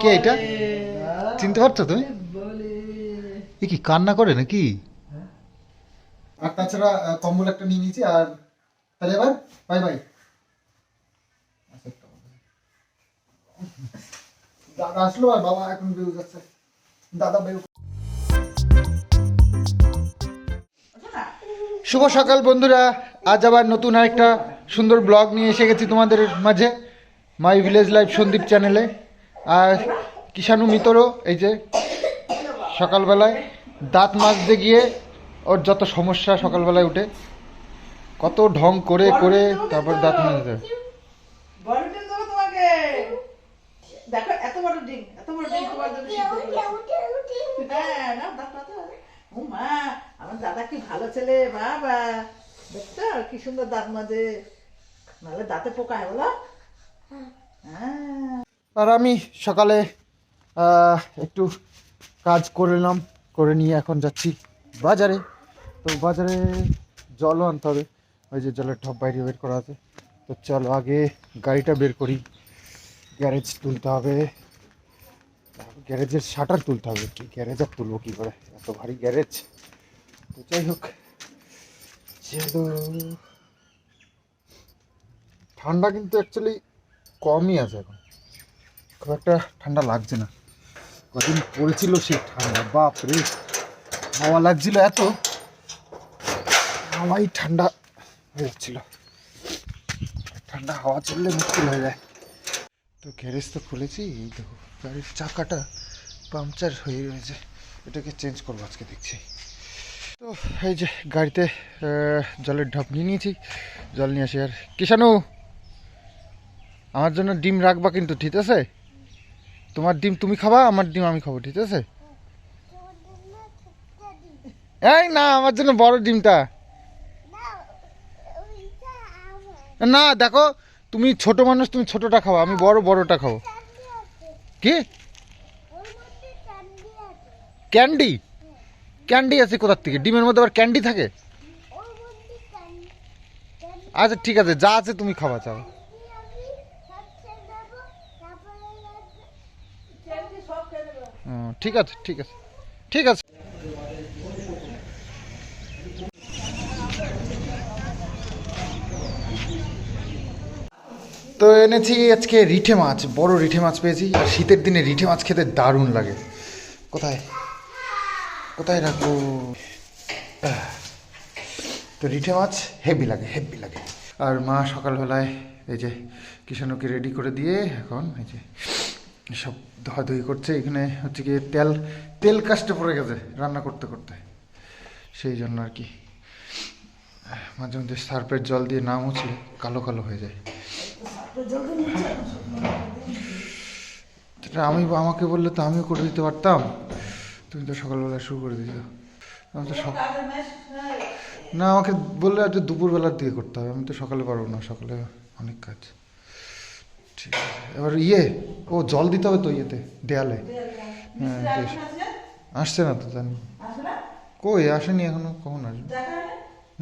কে এটা? চিনতে পারছ তুমি? এ কি কান্না করে নাকি? আর তাছাড়া কম্বল একটা নিয়ে নিয়েছি আর তাহলে এবার বাই বাই দাদা আসলো আর বাবা এখন বেরো যাচ্ছে। দাদা বেরো। শুভ সকাল বন্ধুরা আজ আবার নতুন আরেকটা সুন্দর ব্লগ নিয়ে এসে গেছি তোমাদের মাঝে মাই ভিলেজ লাইফ সন্দীপ চ্যানেলে। আর কিষাণু মিতরও এই যে সকালবেলায় দাঁত মাজতে গিয়ে ওর যত সমস্যা সকালবেলায় উঠে কত ঢং করে করে তারপর দাঁত মাজতে হয়। দেখো এত বড় ডিম এত বড় ডিম তোমার জন্য হ্যাঁ না দেখো ও মা আমার দাদা কি ভালো ছেলে বাবা। দেখছ কি সুন্দর দাঁত মাঝে নাহলে দাঁতে পোকা হয়। বলো হ্যাঁ। আর আমি সকালে একটু কাজ করে করলাম করে নিয়ে এখন যাচ্ছি বাজারে। তো বাজারে জলও আনতে হবে, ওই যে জলের টপ বাইরে বের করা আছে। তো চলো আগে গাড়িটা বের করি, গ্যারেজ তুলতে হবে। গ্যারেজের শাটার তুলতে হবে কি গ্যারেজ আর তুলবো কী করে? এত ভারী গ্যারেজ। তো যাই হোক চলো ঠান্ডা কিন্তু অ্যাকচুয়ালি কমই আছে এখন। খুব একটা ঠান্ডা লাগছে না। কদিন পড়েছিল সেই ঠান্ডা বাপ রে হাওয়া লাগছিল এত, হাওয়াই ঠান্ডা হয়ে যাচ্ছিল ঠান্ডা হাওয়া চললে মুশকিল হয়ে যায়। তো গ্যারেজ তো খুলেছি, এই দেখো, গাড়ির চাকাটা পাংচার হয়ে রয়েছে। এটাকে চেঞ্জ করব আজকে, দেখছি। তো এই যে গাড়িতে জলের ঢপ নিয়ে নিয়েছি। জল নিয়ে আসি আর, কিষানু, আমার জন্য ডিম রাখবা কিন্তু, ঠিক আছে? তোমার ডিম তুমি খাবা, আমার ডিম আমি খাব, ঠিক আছে? এই না, আমার জন্য বড় ডিমটা। না, দেখো, তুমি ছোট মানুষ, তুমি ছোটটা খাও, আমি বড় বড়টা খাব। কি? ক্যান্ডি? ক্যান্ডি আছে কোথার থেকে? ডিমের মধ্যে আবার ক্যান্ডি থাকে? আচ্ছা ঠিক আছে, যা আছে তুমি খাবা, চাও। ঠিক আছে ঠিক আছে। ঠিক আছে। তো এনেছি আজকে রিঠে মাছ, বড় রিঠে মাছ পেয়েছি। আর শীতের দিনে রিঠে মাছ খেতে দারুণ লাগে। কোথায়? কোথায় রাখব? তো রিঠে মাছ হেভি লাগে হেভি লাগে। আর মা সকালবেলায় এই যে কিষাণুকে রেডি করে দিয়ে এখন এই যে সব ধোয়াধুয়ি করছে এখানে হচ্ছে কি তেল তেল কাস্টে পড়ে গেছে রান্না করতে করতে। সেই জন্য আর কি। মাঝে মধ্যে সার্ফের জল দিয়ে না মুছলে কালো কালো হয়ে যায়। সেটা আমি আমাকে বললে তো আমিও করে দিতে পারতাম। তুমি তো সকালবেলা শুরু করে দিত আমি তো না আমাকে বললে আজ দুপুরবেলার দিকে করতে হবে। আমি তো সকালে পারব না সকালে অনেক কাজ। ঠিক আছে। এবার ইয়ে ও জল দিতে হবে তো ইয়েতে দেয়ালে। হ্যাঁ আসছে না তো জানি। কই আসেনি এখনও কখন আসবে?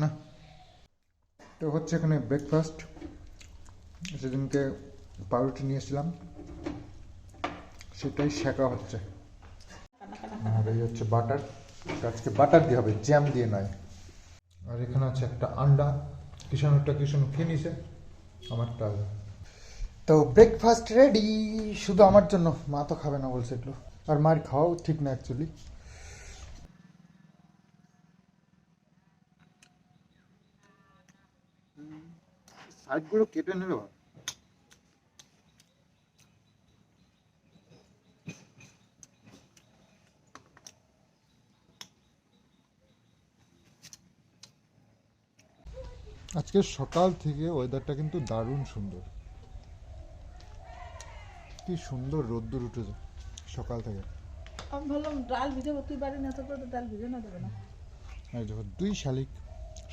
না। তো হচ্ছে এখানে ব্রেকফাস্ট সেদিনকে পাউরুটি নিয়ে এসেছিলাম সেটাই শেখা হচ্ছে। আর এই হচ্ছে বাটার। আজকে বাটার দিয়ে হবে জ্যাম দিয়ে নয়। আর এখানে আছে একটা আন্ডা। কিষানুরটা কিষানু খেয়ে নিছে আমারটা। তো ব্রেকফাস্ট রেডি শুধু আমার জন্য। মা তো খাবে না বলছে এগুলো। আর মার খাওয়াও ঠিক না অ্যাকচুয়ালি সাইডগুলো কেটে নেবে আজকে সকাল থেকে ওয়েদারটা কিন্তু দারুণ সুন্দর। কি সুন্দর রোদ্দুর উঠেছে সকাল থেকে। আমি ভাবলাম ডাল ভিজাবো তুই বাড়ি না থাকলে তো ডাল ভিজে না দেবে না। এই দেখো দুই শালিক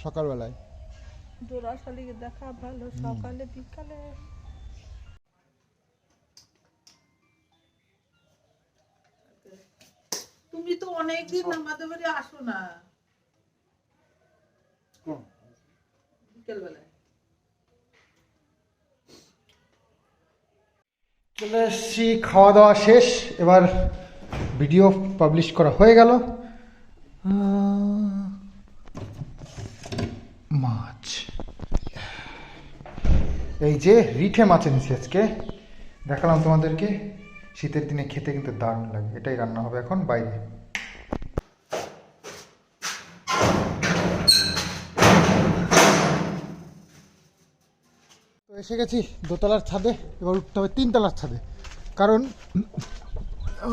সকালবেলায়। জোড়া শালিকে দেখা ভালো সকালে বিকালে। তুমি তো অনেকদিন আমাদের বাড়ি আসো না। বিকেল চলে এসছি, খাওয়া দাওয়া শেষ, এবার ভিডিও পাবলিশ করা হয়ে গেল। মাছ। এই যে রিঠে মাছ এনেছি আজকে, দেখালাম তোমাদেরকে। শীতের দিনে খেতে কিন্তু দারুণ লাগে, এটাই রান্না হবে এখন বাইরে। এসে গেছি, দোতলার ছাদে, এবার উঠতে হবে তিনতলার ছাদে। কারণ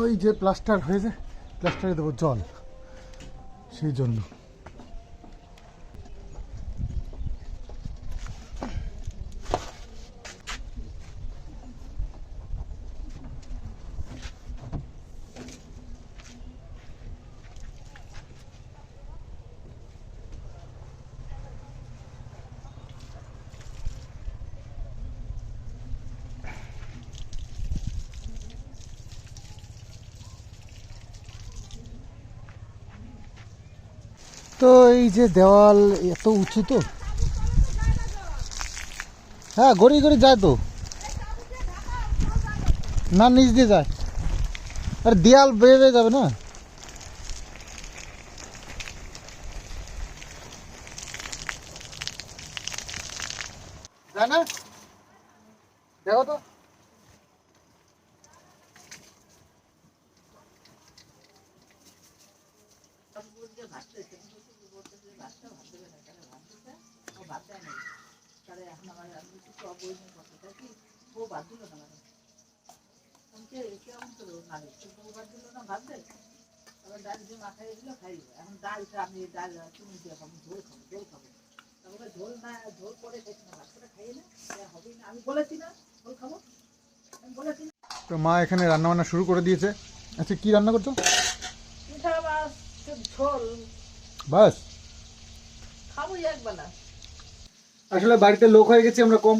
ওই যে প্লাস্টার হয়েছে, প্লাস্টারে দেবো জল, সেই জন্য। তো এই যে দেওয়াল এত উঁচু তো। হ্যাঁ গড়ি গড়ি যায় তো। না, নিচ দিয়ে যায়। আর দেয়াল বেড়ে যাবে না যায় না দেখো তো তাহলে এখন আমার আমি একটু টক বই নিয়ে কথা থাকি ও বাদ দিল না মানে আমাকে কেমন করে মানে ও বাদ দিল না ভাত দেয় আবার তো মা এখানে রান্না বান্না শুরু করে দিয়েছে। আচ্ছা কি রান্না করছ? বাস। আসলে বাড়িতে লোক হয়ে গেছি, আমরা কম,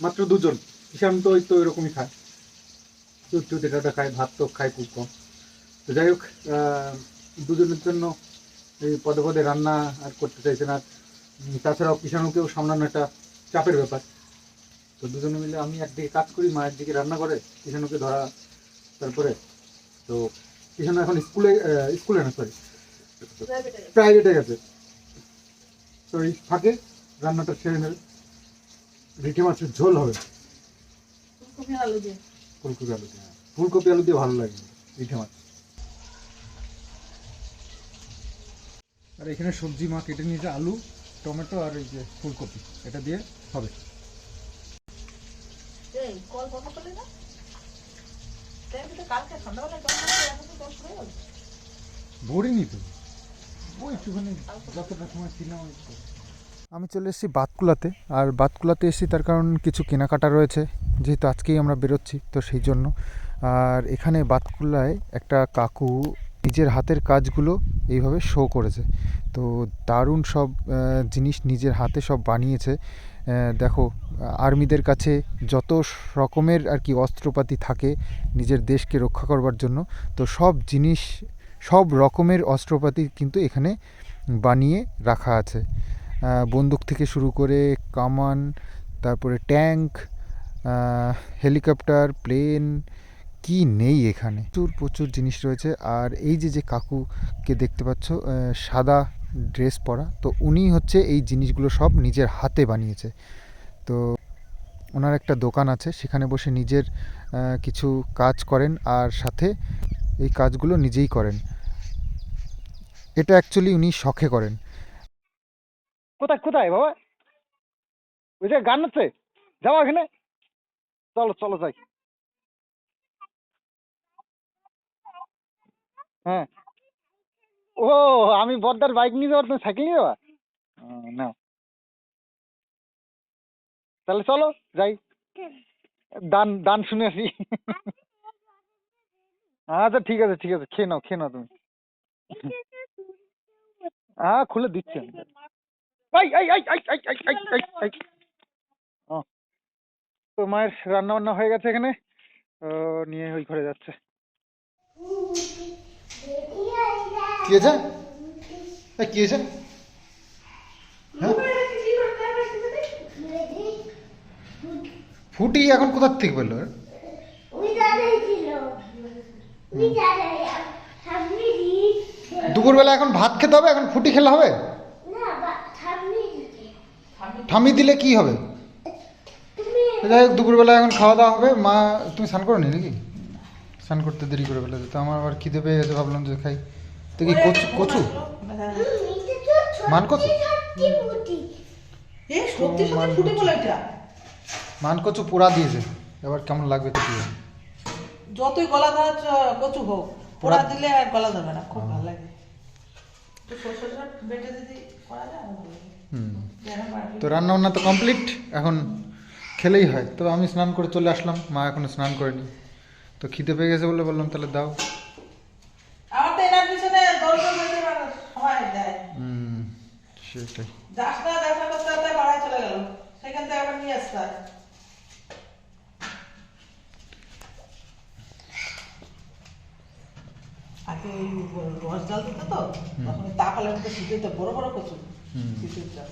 মাত্র দুজন। ঈশান তো ওই তো ওইরকমই খায়। দুধ টুধ খায়, ভাত তো খায় খুব কম। তো যাই হোক দুজনের জন্য এই পদে পদে রান্না আর করতে চাইছে না তাছাড়াও কিষাণুকেও সামলানো একটা চাপের ব্যাপার। তো দুজনে মিলে আমি একদিকে কাজ করি মা একদিকে রান্না করে কিষাণুকে ধরা তারপরে। তো কিষাণু এখন স্কুলে স্কুলে না সরি প্রাইভেটে গেছে। তো এই ফাঁকে রান্নাটা সেরে নেবে। রিঠে মাছের ঝোল হবে। ফুলকপি আলু দিয়ে। ফুলকপি আলু দিয়ে হ্যাঁ। ফুলকপি আলু দিয়ে ভালো লাগে রিঠে মাছ। আর এখানে সবজি মা কেটে নিয়েছে আলু টমেটো আর এই যে ফুলকপি। এটা দিয়ে হবে। ভরিনি তো। ওই একটুখানি যতটা সময় ছিলাম আমি চলে এসেছি বাতকুলাতে আর বাতকুলাতে এসেছি তার কারণ কিছু কেনাকাটা রয়েছে যেহেতু আজকেই আমরা বেরোচ্ছি তো সেই জন্য। আর এখানে বাতকুলায় একটা কাকু নিজের হাতের কাজগুলো এইভাবে শো করেছে। তো দারুণ সব জিনিস নিজের হাতে সব বানিয়েছে। দেখো, আর্মিদের কাছে যত রকমের আর কি অস্ত্রপাতি থাকে, নিজের দেশকে রক্ষা করবার জন্য, তো সব জিনিস, সব রকমের অস্ত্রপাতি কিন্তু এখানে বানিয়ে রাখা আছে। বন্দুক থেকে শুরু করে কামান, তারপরে ট্যাঙ্ক হেলিকপ্টার, প্লেন কি নেই এখানে? প্রচুর প্রচুর জিনিস রয়েছে। আর এই যে যে কাকুকে দেখতে পাচ্ছ সাদা ড্রেস পরা, তো উনি হচ্ছে এই জিনিসগুলো সব নিজের হাতে বানিয়েছে। তো ওনার একটা দোকান আছে, সেখানে বসে নিজের কিছু কাজ করেন আর সাথে এই কাজগুলো নিজেই করেন। এটা অ্যাকচুয়ালি উনি শখে করেন। কোথায় কোথায় বাবা? ওই যে গান হচ্ছে যাও এখানে। চলো চলো যাই। হ্যাঁ। ও, আমি বড়দার বাইক নিয়ে যাওয়ার তুমি সাইকেল নিয়ে যাওয়া নাও। তাহলে চলো, যাই। দান দান শুনে আসি। আচ্ছা ঠিক আছে ঠিক আছে, খেয়ে নাও খেয়ে নাও তুমি। হ্যাঁ খুলে দিচ্ছি আমি। তো মায়ের রান্না বান্না হয়ে গেছে এখানে। নিয়ে ওই ঘরে যাচ্ছে। কি হয়েছে? কি হয়েছে? হ্যাঁ? ফুটি এখন কোথার থেকে বলল দুপুরবেলা এখন ভাত খেতে হবে? এখন ফুটি খেলে হবে? ঠামি দিলে কি হবে? যাই হোক দুপুরবেলা এখন খাওয়া দাওয়া হবে। মা তুমি স্নান করো নি নাকি? স্নান করতে দেরি করে ফেলেছে। তো আমার আবার খিদে পেয়ে গেছে ভাবলাম যে খাই। তো কি কচু কচু? মান কচু? মান কচু। পোড়া দিয়েছে। এবার কেমন লাগবে তো কি? যতই গলা ধরা কচু হোক পোড়া দিলে আর গলা ধরবে না খুব ভালো লাগে। তো রান্না বান্না তো কমপ্লিট এখন খেলেই হয়। তো আমি স্নান করে চলে আসলাম। মা এখনও স্নান করেনি। তো খিদে পেয়ে গেছে বলে বললাম তাহলে দাও। আমার তো এনার পিছনে দরকার হয়েছে সবাই দেয়। হুম সেটাই। যাস না দেখা করতে করতে বাড়ায় চলে গেল। সেখান থেকে আবার নিয়ে আসতে আগে রস জাল দিত তো তো বড় বড় কচু। শীতের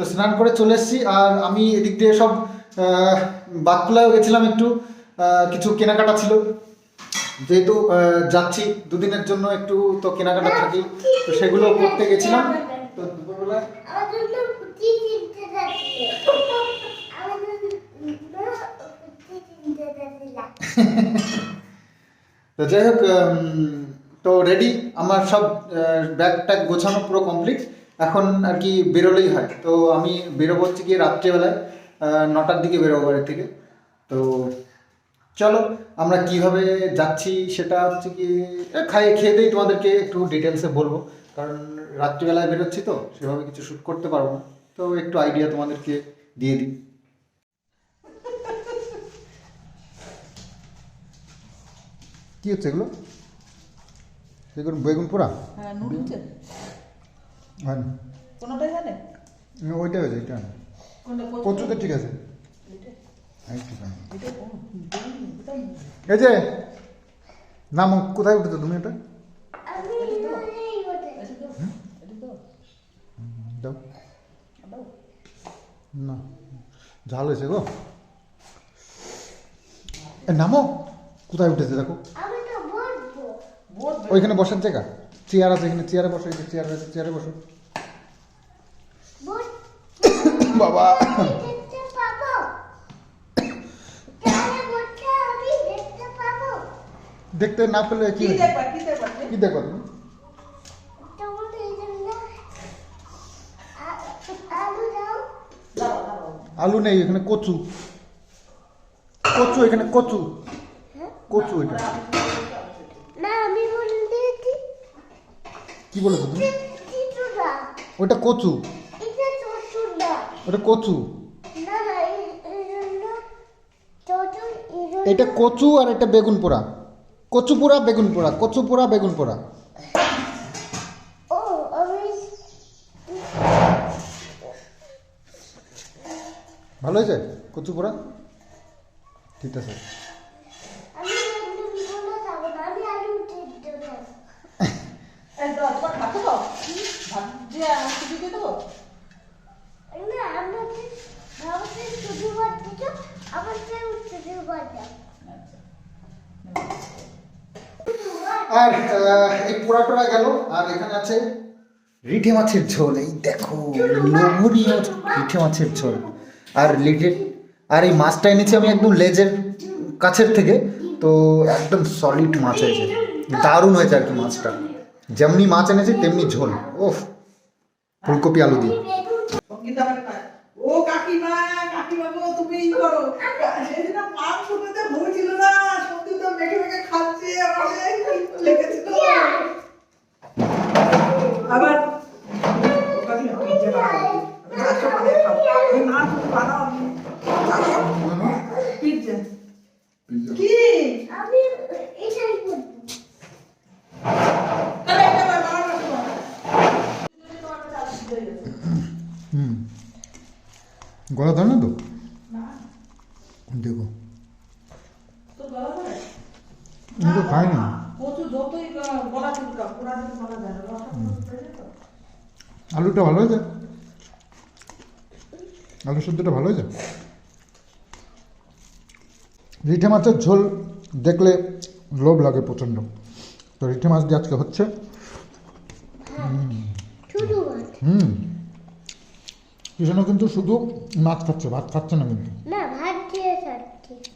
তো স্নান করে চলে এসেছি। আর আমি এদিক দিয়ে সব বাতকুলাও গেছিলাম একটু। কিছু কেনাকাটা ছিল। যেহেতু যাচ্ছি দুদিনের জন্য একটু, তো কেনাকাটা থাকি। তো সেগুলো করতে গেছিলাম। তো দুপুরবেলা তো যাই হোক তো রেডি আমার সব ব্যাগ ট্যাগ গোছানো পুরো কমপ্লিট এখন আর কি বেরোলেই হয়। তো আমি বেরোবো হচ্ছে গিয়ে রাত্রেবেলায় নটার দিকে বেরোবো বাড়ি থেকে। তো চলো আমরা কীভাবে যাচ্ছি সেটা হচ্ছে কি এ, খাইয়ে খেয়ে দিয়ে তোমাদেরকে একটু ডিটেলসে বলব। কারণ রাত্রিবেলায় বেরোচ্ছি তো সেভাবে কিছু শ্যুট করতে পারব না। তো একটু আইডিয়া তোমাদেরকে দিয়ে দিই। কি হচ্ছে এগুলো? বেগুন পোড়া? হ্যাঁ হয় না। কোনোটাই জানে না, ওইটা হয়েছে এটা না। কচুতে ঠিক আছে। এটা এই যে নাম কোথায় উঠেছো তুমি এটা? না ঝাল হয়েছে গো। নামো। কোথায় উঠেছে দেখো। ওইখানে বসার জায়গা? চেয়ার আছে এখানে চেয়ারে বসো এখানে চেয়ার আছে চেয়ারে বসো। বাবা। দেখতে না পেলে কি কি হয়েছে? দেখবা কি দেখো তুমি? দাও। দাও আলু নেই এখানে কচু। কচু এখানে কচু। কচু এটা। কি বলেছ তুমি? ওটা কচু। এটা ওটা কচু। এটা কচু আর এটা বেগুন পোড়া। কচু পোড়া বেগুন পোড়া কচু পোড়া বেগুন পোড়া। ভালো হয়েছে? কচু পোড়া? ঠিক আছে আমি একদম বলে থাকব না আমি আলু চিত্র খাব এই দাও তোমার ভাত দেবো ভাত দিয়ে আমার কিছু দিয়ে দেবো। না আমাকে ভাবতে শুধু ভাত দিচ্ছ আমার সেই শুধু ভাত দাও। আর আহ, এই পোড়া টোড়া গেল আর এখানে আছে রিঠে মাছের ঝোল এই দেখো লোভনীয় রিঠে মাছের ঝোল। আর লিঠে আর এই মাছটা এনেছি আমি একদম লেজের কাছের থেকে তো একদম সলিড মাছ হয়েছে। দারুণ হয়েছে আর কি মাছটা। যেমনি মাছ এনেছি, তেমনি ঝোল। ওফ ফুলকপি, আলু দিয়ে। তুমি করো। সেদিন না সঙ্গীতা মেখে মেখে খাচ্ছে আমাকে লেগেছিল আবার ও কাকিমা, আমি নিজে বানাবো। আমি চারশো করে খাব। আমি না তুমি বানাও আমি পিজ্জা কি আমি এটাই করব তাহলে এটা আমার বাবার কাছে বানাও। তোমার কাছে আলু সিদ্ধ হয়ে গেছে। হুম গলা ধরে না তো না, দেখো তোর গলা ধরে? আমি তো খাই না কচু যতই গ- গলা চুলকা পুরা দিন গলা যায় না রসটা পুরো পড়ে যায় তো। আলুটা ভালো হয়েছে? আলু সেদ্ধটা ভালো হয়েছে? রিঠে মাছের ঝোল দেখলে লোভ লাগে প্রচণ্ড। তো রিঠে মাছ দিয়ে আজকে হচ্ছে? হুম। কিষানো কিন্তু শুধু মাছ খাচ্ছে ভাত খাচ্ছে না কিন্তু।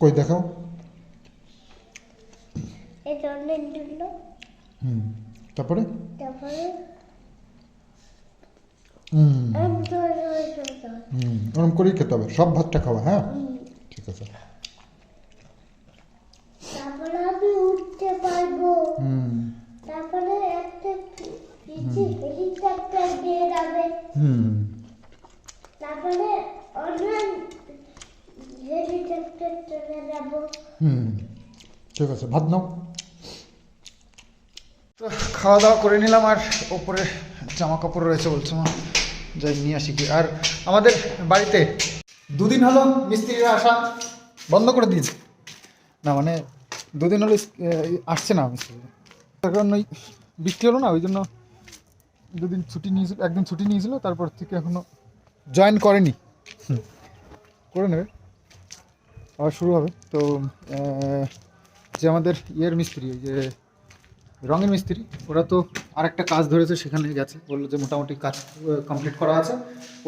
কই দেখাও। হুম তারপরে? তারপরে হুম। হুম ওরকম করেই খেতে হবে সব ভাতটা খাওয়া হ্যাঁ? ঠিক আছে। তারপরে আমি উঠতে পারব। হুম। তারপরে একটা হেলিকপ্টার দিয়ে যাবে। হুম। তারপরে অন্য হেলিকপ্টার চলে যাব। হুম। ঠিক আছে ভাত নাও। তো খাওয়া দাওয়া করে নিলাম আর ওপরে জামা কাপড় রয়েছে বলছো মা। যাই নিয়ে আসি কি। আর আমাদের বাড়িতে দুদিন হলো মিস্ত্রিরা আসা বন্ধ করে দিয়েছে। না মানে দুদিন হলো আসছে না মিস্ত্রি তার কারণ ওই বৃষ্টি হলো না ওই জন্য দুদিন ছুটি নিয়েছিল একদিন ছুটি নিয়েছিল তারপর থেকে এখনও জয়েন করেনি। করে নেবে। আবার শুরু হবে। তো যে আমাদের ইয়ের মিস্ত্রি ওই যে রঙের মিস্ত্রি। ওরা তো আর একটা কাজ ধরেছে, সেখানে গেছে। বলল যে মোটামুটি কাজ কমপ্লিট করা আছে।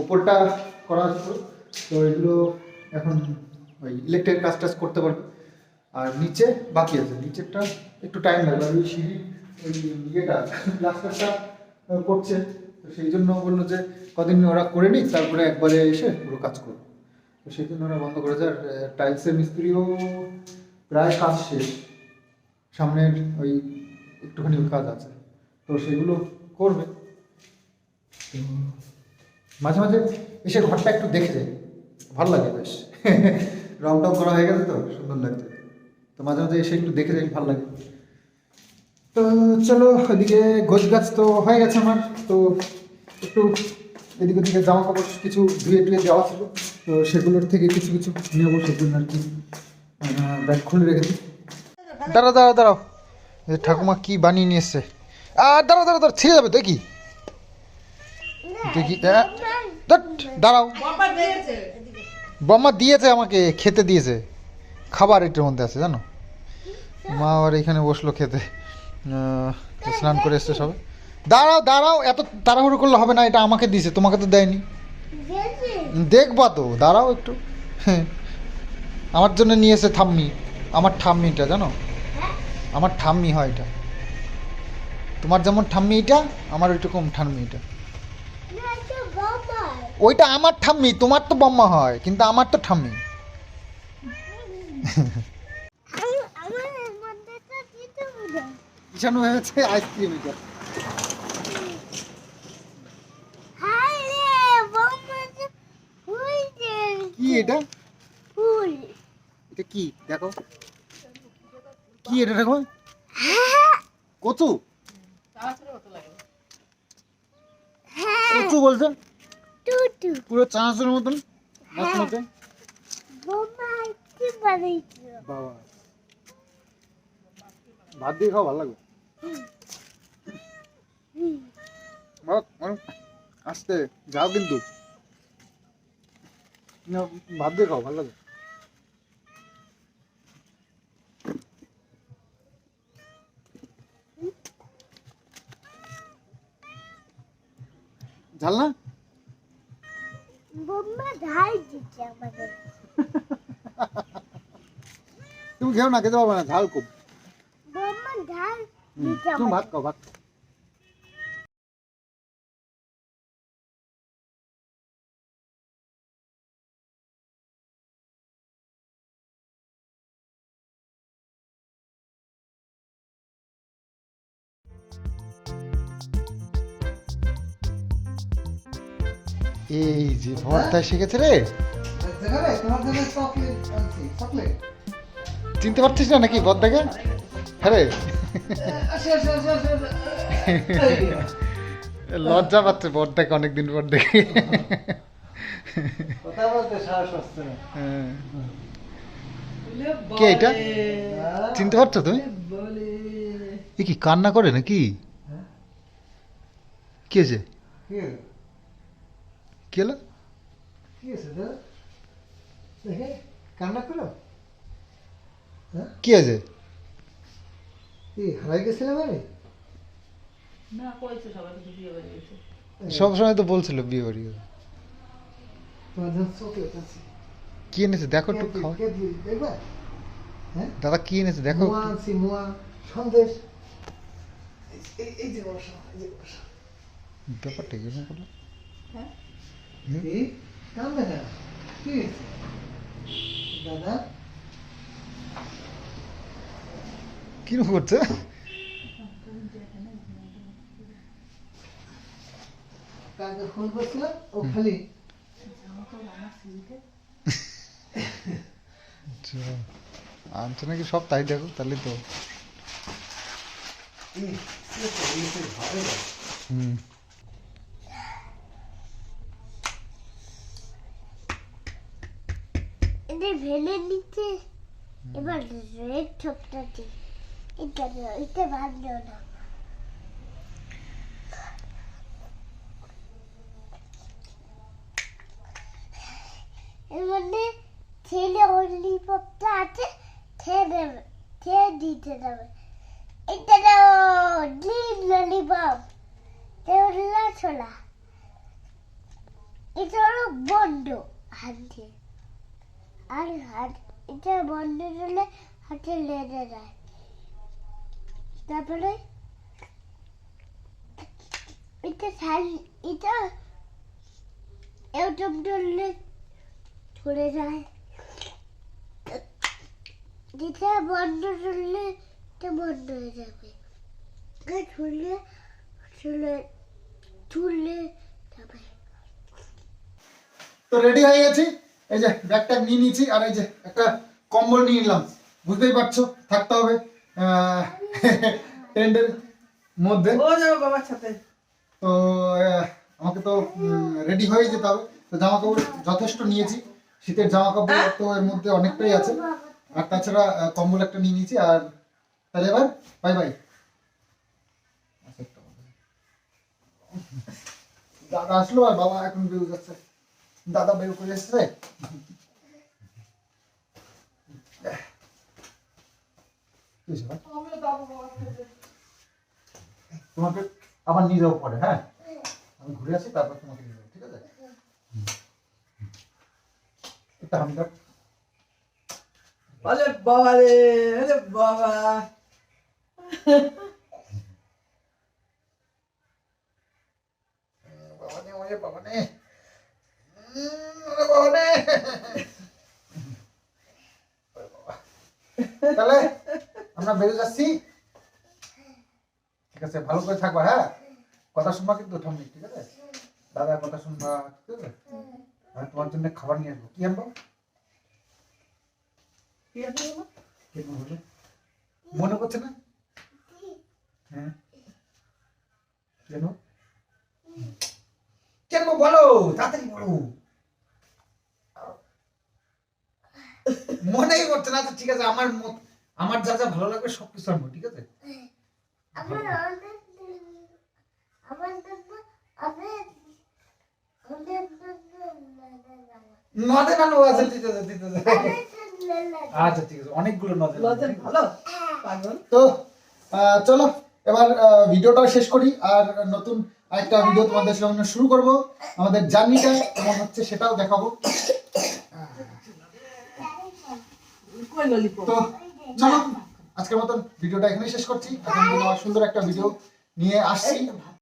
ওপরটা করা আছে তো এগুলো এখন ওই ইলেকট্রিক কাজ টাজ করতে পারবে। আর নিচে বাকি আছে। নিচেরটা একটু টাইম লাগবে। আর ওই সিঁড়ি, ওই ইয়েটা প্লাস্টারটা করছে। তো সেই জন্য বলল যে কদিন ওরা করে নিক, তারপরে একবারে এসে পুরো কাজ করবে তো সেই জন্য ওরা বন্ধ করেছে। আর টাইলসের মিস্ত্রিও প্রায় কাজ শেষ। সামনের ওই একটুখানি কাজ আছে। তো সেগুলো করবে। মাঝে মাঝে এসে ঘরটা একটু দেখে যায় ভালো লাগে বেশ। রং টং করা হয়ে গেছে তো, সুন্দর লাগছে। তো মাঝে মাঝে এসে একটু দেখে যাই, ভালো লাগে। তো চলো ওইদিকে গোছ গাছ তো হয়ে গেছে আমার। তো একটু এদিকে ওদিকে জামা কাপড় কিছু ধুয়ে টুয়ে দেওয়া ছিল। তো সেগুলোর থেকে কিছু কিছু নেব সেগুলো আর কি ব্যাগ খুলে রেখেছি। দাঁড়াও দাঁড়াও দাঁড়াও। ঠাকুমা কি বানিয়ে নিয়ে এসছে আর দাঁড়াও দাঁড়াও দাঁড়াও ছিঁড়ে যাবে দেখি। দেখি আহ, ধ্যাৎ, দাঁড়াও। বাবা দিয়েছে। বম্মা দিয়েছে আমাকে খেতে দিয়েছে। খাবার এটার মধ্যে আছে জানো? মা আবার এখানে বসল খেতে। স্নান করে এসছে সবে দাঁড়াও দাঁড়াও এত তাড়াহুড়ো করলে হবে না এটা আমাকে দিয়েছে তোমাকে তো দেয়নি। দেখবা তো দাঁড়াও একটু। হ্যাঁ। আমার জন্য নিয়ে এসে ঠাম্মি আমার ঠাম্মিটা জানো? আমার ঠাম্মি হয় এটা। তোমার যেমন ঠাম্মি এটা আমার ওইরকম ঠাম্মি এটা। ওইটা আমার ঠাম্মি তোমার তো বম্মা হয় কিন্তু আমার তো ঠাম্মি। হয়েছে আইসক্রিম এটা। কি এটা? ফুল এটা কি? দেখো। কি এটা দেখো? কচু। কচু বলছে? পুরো চানাচুরের মতন বাবা। ভাত দিয়ে খাওয়া ভালো লাগবে। আসতে যাও কিন্তু। না, ভাত দিয়ে খাও ভালো লাগে ঝাল না বোম্বা ঢাল দিচ্ছে আমাদের তুমি খেও না খেতে পারবে না যে ভর্তা শিখেছে রে? চিনতে পারছিস না নাকি বদ্দাকে হ্যাঁ রে লজ্জা পাচ্ছে বড়টাকে অনেকদিন পর দেখে। হ্যাঁ। কে এটা? চিনতে পারছ তুমি? এ কি কান্না করে নাকি? কি হয়েছে কি? হলো? কি হলো দাদা? দেখে কান্না করো। হ্যাঁ? কি আছে? কি হারাই গেছিলাম আমি না কইছে সবাই বিয়ে বাড়ি গেছে। সব সময় তো বলছিল বিয়ে বাড়ি। আছে কি এনেছে? দেখো একটু খাও। হ্যাঁ? দাদা কি এনেছে? দেখো। মোয়া আনছি মোয়া সন্দেশ। এই- এই এই যে বসা এই যে বসা ব্যাপারটা কি এরকম করল? হ্যাঁ? কি? কান্দে না কি? দাদা কীরকম করছে কাকে ফোন করছিলাম ও খালি আচ্ছা আনছে নাকি সব তাই দেখো তাহলে তো। হুম ভেলে নিচ্ছে এবার রেড এটা এটা না। ছেলে ললিপপটা আছে, খেয়ে দেবে খেয়ে দিতে দেবে। এটা দাও গ্রিন ললিপপ এটা ছোলা। এটা হলো বন্ধ হাতে আর হাত এটা বন্ধ হলে হাতে লেগে যায় তারপরে এটা ছাল এটা এরকম ধরলে ধরে যায় যেটা বন্ধ করলে এটা বন্ধ হয়ে যাবে এটা ছুললে ছুলে যাবে তো রেডি হয়ে গেছি? এই যে ব্যাগটা নিয়ে নিয়েছি আর এই যে একটা কম্বল নিয়ে নিলাম। বুঝতেই পারছ থাকতে হবে টেন্টের মধ্যে। বাবার সাথে। তো আমাকে তো রেডি হয়ে যেতে হবে। তো জামা কাপড় যথেষ্ট নিয়েছি। শীতের জামা কাপড় তো এর মধ্যে অনেকটাই আছে। আর তাছাড়া কম্বল একটা নিয়ে নিয়েছি। আর তাহলে এবার বাই বাই দাদা আসলো আর বাবা এখন বেরো যাচ্ছে। দাদা বের করে এসছে কি হয়েছে ভাই? আমিও যাব বাবার সাথে তোমাকে আবার নিয়ে যাব পরে হ্যাঁ? আমি ঘুরে আসি তারপর তোমাকে নিয়ে যাব ঠিক আছে? একটা হামি কাপ আরে বাবা রে আরে বাবা। বাবা নে ওরে বাবা নে উম, ওরে বাবা নে ওরে বাবা। তাহলে আমরা বেরিয়ে যাচ্ছি। ঠিক আছে ভালো করে থাকবা হ্যাঁ? কথা শুনবা কিন্তু ঠাম্মি ঠিক আছে? দাদার কথা শুনবা ঠিক আছে? আমি তোমার জন্য খাবার নিয়ে আসব। কি আনব? মনে করছে না? হ্যাঁ? কেন কেন বলো? তাড়াতাড়ি বলো। মনেই করছে না ঠিক আছে আমার আমার যা যা ভালো লাগবে সব কিছু আনব ঠিক আছে? ঠিক ঠিক আচ্ছা ঠিক আছে অনেকগুলো ভালো? তো আহ, চলো এবার ভিডিওটা শেষ করি আর নতুন আরেকটা ভিডিও তোমাদের সামনে শুরু করব। আমাদের জার্নিটা কেমন হচ্ছে সেটাও দেখাবো কই ললিপপ তো চলো আজকের মতন ভিডিওটা এখানেই শেষ করছি। এখন সুন্দর একটা ভিডিও নিয়ে আসছি।